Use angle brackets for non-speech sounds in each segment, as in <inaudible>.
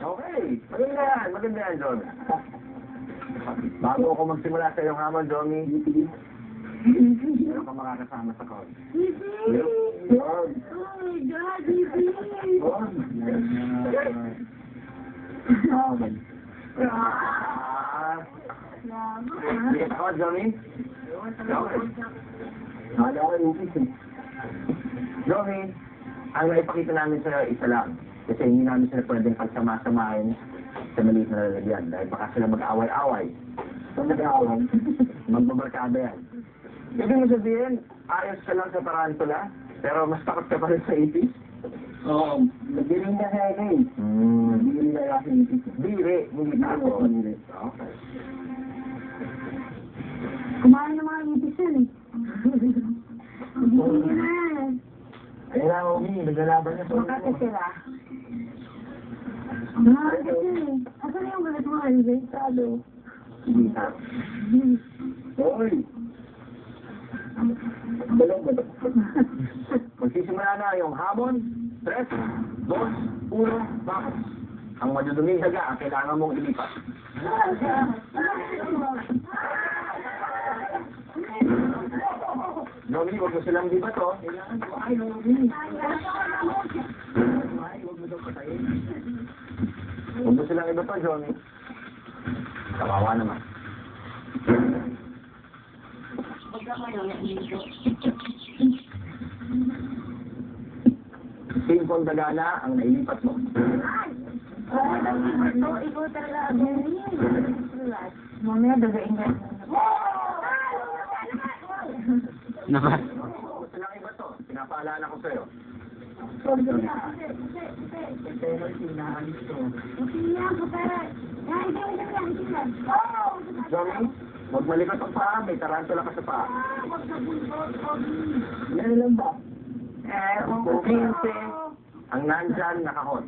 Okay, maganda yan, maganda yan, Johnny. Bago ako magsimula sa iyong hamon, Johnny, meron ka makakasama sa call. Oh my God! Ah, Bigat ako, Johnny? Johnny, ang naipakita namin sa isa lang. Kasi hindi namin sila pwedeng pagsama-samahin sa maliit na lalagyan. Dahil baka sila mag-away-away. So, mag-away? <laughs> Magbabarkada yan. Ibig mo sabihin, ayos ka lang sa tarantula, pero mas takot ka pa rin sa ipis? Oo. Nagbiling na sa akin. Hmm. Nagbiling na kasi yung pito. Bire, hindi takot. Hindi. Okay. Kumain ng mga ibis yun eh. Hindi na. Ayun na, Omi, naglalaban niya Makati sila. Makati sila eh. Asan yung galit mo, Alve? Sado. Oy! Magsisimula na yung hamon, 3, 2, 1, bakit? Ang maduduming daga ang kailangan mong ilipat. Nomi, huwag mo silang di ba to? Kailangan ko, ay, Nomi. Ay, huwag mo daw patayin. Huwag mo silang iba to, Johnny. Kawawa naman. Simpong dagana ang nailipat mo. Ito, ikaw talaga. Mamaya dagain ka. Huwag silang iba to. Pinapaalala ko sa'yo. Johnny, huwag malikot ang paa. May tarantula ka sa paa. Yan lang ba? Eh, 15 ang nandyan na kahon.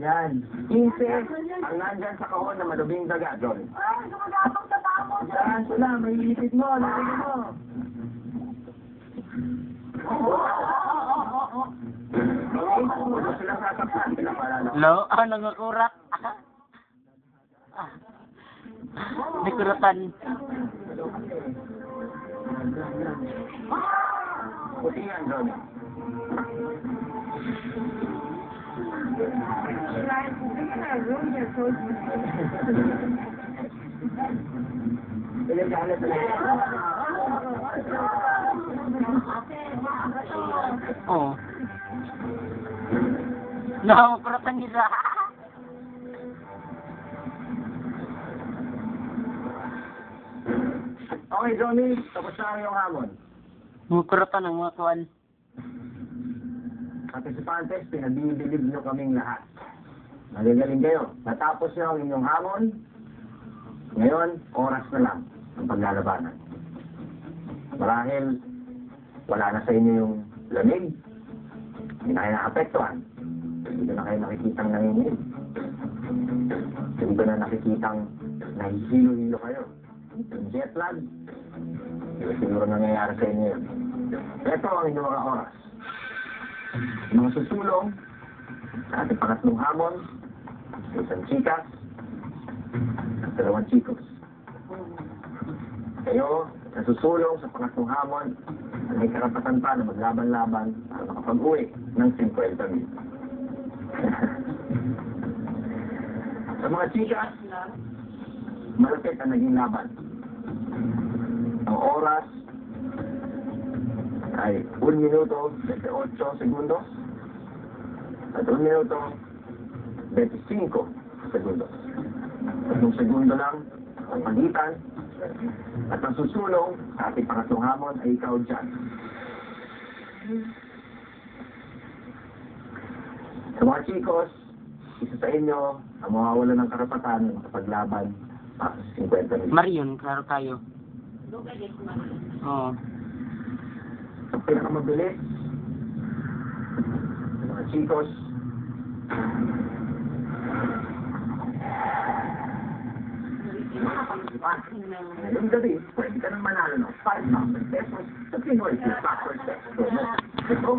Yan. 15 ang nandyan sa kahon na madubing daga, John. Yan, wala. May ilipit mo. Lalagyan mo. Okay? Huwag mo silang sasaktan. Pinapaalala ko. Lo, ah, nangakurak. May kuratan. Puti yan, Oo. Nangakuratan nila. Okay, Johnny. Tapos na ang iyong hamon. Nangakuratan ng mga kuwan. Participantes, pinabibilib nyo kaming lahat. Magagaling kayo. Natapos nyo ang inyong hamon. Ngayon, oras na lang ang paglalabanan. Marahil, wala na sa inyo yung lamig. Hindi na kayo nakapektuhan. Hindi na kayo nakikitang nanginginig. Hindi ba na nakikitang nahihilo-hilo kayo. Jet lag, hindi ba siguro nangyayari sa inyo yun. Ito ang inyong mga oras mga susulong sa ating pangatlong hamon, isang chikas at dalawang chicos. Kayo, nasusulong sa pangatlong hamon, na may karapatan pa na maglaban-laban para makapag-uwi ng 50 mil. <laughs> sa mga chikas, malapit ang naging laban. Ang oras ay 1 minuto 28 segundos at 1 minuto 25 segundos. Tatlong segundo lang ang pagitan at ang susulong sa ating pangatlong hamon ay ikaw dyan. Sa mga chicos, isa sa inyo ang mawawala ng karapatan ng makapaglaban para sa 50 mil. Marion, klaro tayo. Oo. Ang pinakamabilis sa mga chicos Ngayong gabi, pwede ka nang manalo ng 5,000 pesos sa Pinoy Factor Test Promo. Ito,